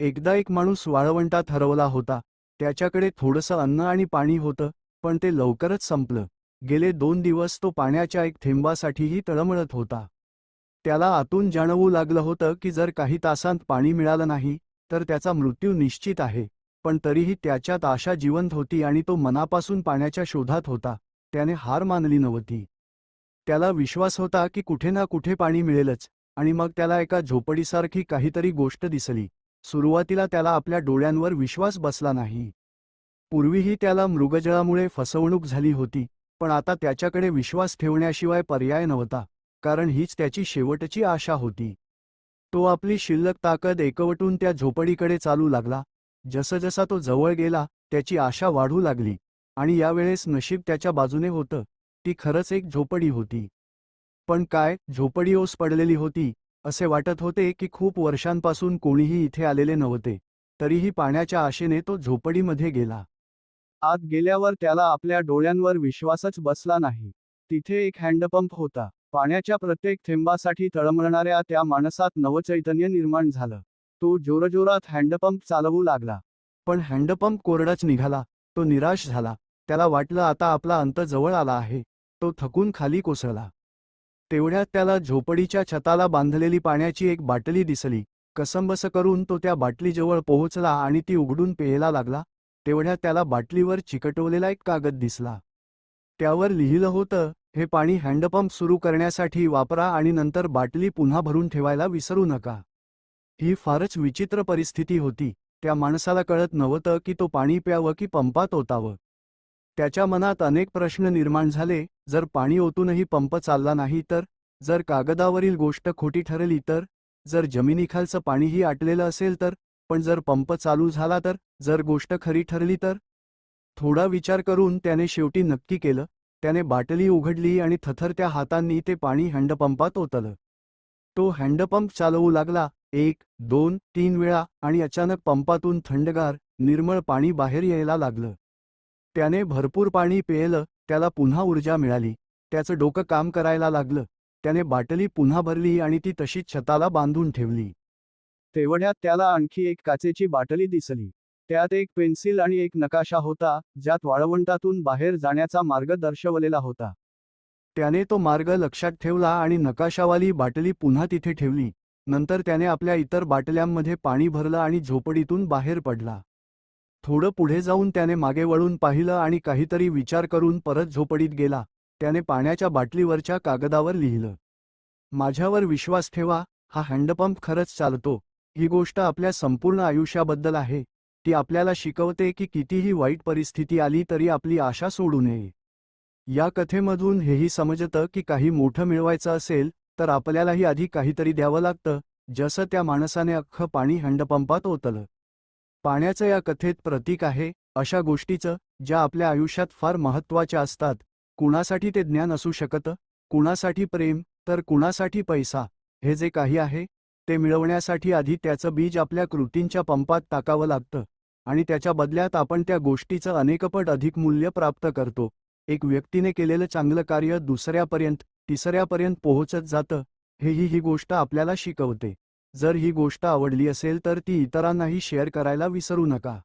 एकदा एक माणूस वाळवंटात हरवला होता. त्याच्याकडे थोडंसं अन्न आणि पाणी होतं पण ते लवकरच संपलं. गेले दोन दिवस तो पाण्याच्या एक थेंबासाठीही तळमळत होता. त्याला आतून जाणवू लागलं होतं की जर काही तासांत पाणी मिळालं नाही तर त्याचा मृत्यू निश्चित आहे. पण तरीही त्याच्यात आशा जिवंत होती आणि तो मनापासून पाण्याच्या शोधात होता. त्याने हार मानली नव्हती. त्याला विश्वास होता की कुठे ना कुठे पाणी मिळेलच आणि मग त्याला एका झोपडीसारखी काहीतरी गोष्ट दिसली. सुरुवातीला त्याला आपल्या डोळ्यांवर विश्वास बसला नाही. पूर्वीही त्याला मृगजळामुळे फसवणूक झाली होती पण आता त्याच्याकडे विश्वास ठेवण्याशिवाय पर्याय नव्हता कारण हीच त्याची शेवटची आशा होती. तो आपली शिल्लक ताकद एकवटून त्या झोपडीकडे चालू लागला. जसजसा तो जवळ गेला त्याची आशा वाढू लागली आणि यावेळेस नशीब त्याच्या बाजूने होतं ती खरंच एक झोपडी होती. पण काय झोपडी ओस पडलेली होती असे वाटत होते की खूप वर्षांपासून कोणीही इथे आलेले नव्हते. तरीही पाण्याच्या आशेने तो झोपडीमध्ये गेला. आत गेल्यावर त्याला आपल्या डोळ्यांवर विश्वासच बसला नाही. तिथे एक हँडपंप होता. पाण्याच्या प्रत्येक थेंबासाठी तळमळणाऱ्या त्या माणसात नवचैतन्य निर्माण झालं. तो जोरजोरात हँडपंप चालवू लागला. पण हँडपंप कोरडाच निघाला. तो निराश झाला. त्याला वाटलं आता आपला अंत जवळ आला आहे. तो थकून खाली कोसळला. तेवढ्यात त्याला झोपडीच्या छताला बांधलेली पाण्याची एक बाटली दिसली. कसंबस करून तो त्या बाटलीजवळ पोहोचला आणि ती उघडून पेयला लागला. तेवढ्यात त्याला बाटलीवर चिकटवलेला एक कागद दिसला. त्यावर लिहिलं होतं हे पाणी हँडपंप सुरू करण्यासाठी वापरा आणि नंतर बाटली पुन्हा भरून ठेवायला विसरू नका. ही फारच विचित्र परिस्थिती होती. त्या माणसाला कळत नव्हतं की तो पाणी प्यावं की पंपात ओतावं. त्याच्या मनात अनेक प्रश्न निर्माण झाले जर पाणी ओतूनही पंप चालला नाही तर जर कागदावरील गोष्ट खोटी ठरली तर जर जमिनीखालचं पाणीही आटलेलं असेल तर पण जर पंप चालू झाला तर जर गोष्ट खरी ठरली तर? थोडा विचार करून त्याने शेवटी नक्की केलं त्याने बाटली उघडली आणि थथरत्या हातांनी ते पाणी हँडपंपात ओतलं. तो हँडपंप चालवू लागला एक दोन तीन वेळा आणि अचानक पंपातून थंडगार निर्मळ पाणी बाहेर यायला लागलं. त्याने भरपूर पाणी पेयलं त्याला पुन्हा ऊर्जा मिळाली. त्याचं डोकं काम करायला लागलं. त्याने बाटली पुन्हा भरली आणि ती तशीच छताला बांधून ठेवली. तेवढ्यात त्याला आणखी एक काचेची बाटली दिसली. त्यात एक पेन्सिल आणि एक नकाशा होता ज्यात वाळवंटातून बाहेर जाण्याचा मार्ग दर्शवलेला होता. त्याने तो मार्ग लक्षात ठेवला आणि नकाशावाली बाटली पुन्हा तिथे ठेवली. नंतर त्याने आपल्या इतर बाटल्यांमध्ये पाणी भरलं आणि झोपडीतून बाहेर पडला. थोडं पुढे जाऊन त्याने मागे वळून पाहिलं आणि काहीतरी विचार करून परत झोपडीत गेला. त्याने पाण्याच्या बाटलीवरच्या कागदावर लिहिलं. माझ्यावर विश्वास ठेवा हा हँडपंप खरंच चालतो. ही गोष्ट आपल्या संपूर्ण आयुष्याबद्दल आहे. ती आपल्याला शिकवते की कितीही वाईट परिस्थिती आली तरी आपली आशा सोडू नये. या कथेमधून हेही समजतं की काही मोठं मिळवायचं असेल तर आपल्यालाही आधी काहीतरी द्यावं लागतं. जसं त्या माणसाने अख्खं पाणी हँडपंपात ओतलं. पाण्याचं या कथेत प्रतीक आहे अशा गोष्टीचं ज्या आपल्या आयुष्यात फार महत्त्वाच्या असतात. कुणासाठी ते ज्ञान असू शकतं? कुणासाठी प्रेम? तर कुणासाठी पैसा? हे जे काही आहे ते मिळवण्यासाठी आधी त्याचं बीज आपल्या कृतींच्या पंपात टाकावं लागतं. आणि त्याच्या बदल्यात आपण त्या गोष्टीचं अनेकपट अधिक मूल्य प्राप्त करतो. एक व्यक्तीने केलेलं चांगलं कार्य दुसऱ्यापर्यंत तिसऱ्यापर्यंत पोहोचत जातं हेही ही गोष्ट आपल्याला शिकवते. जर ही गोष्ट आवडली असेल तर ती इतरांनाही शेअर करायला विसरू नका.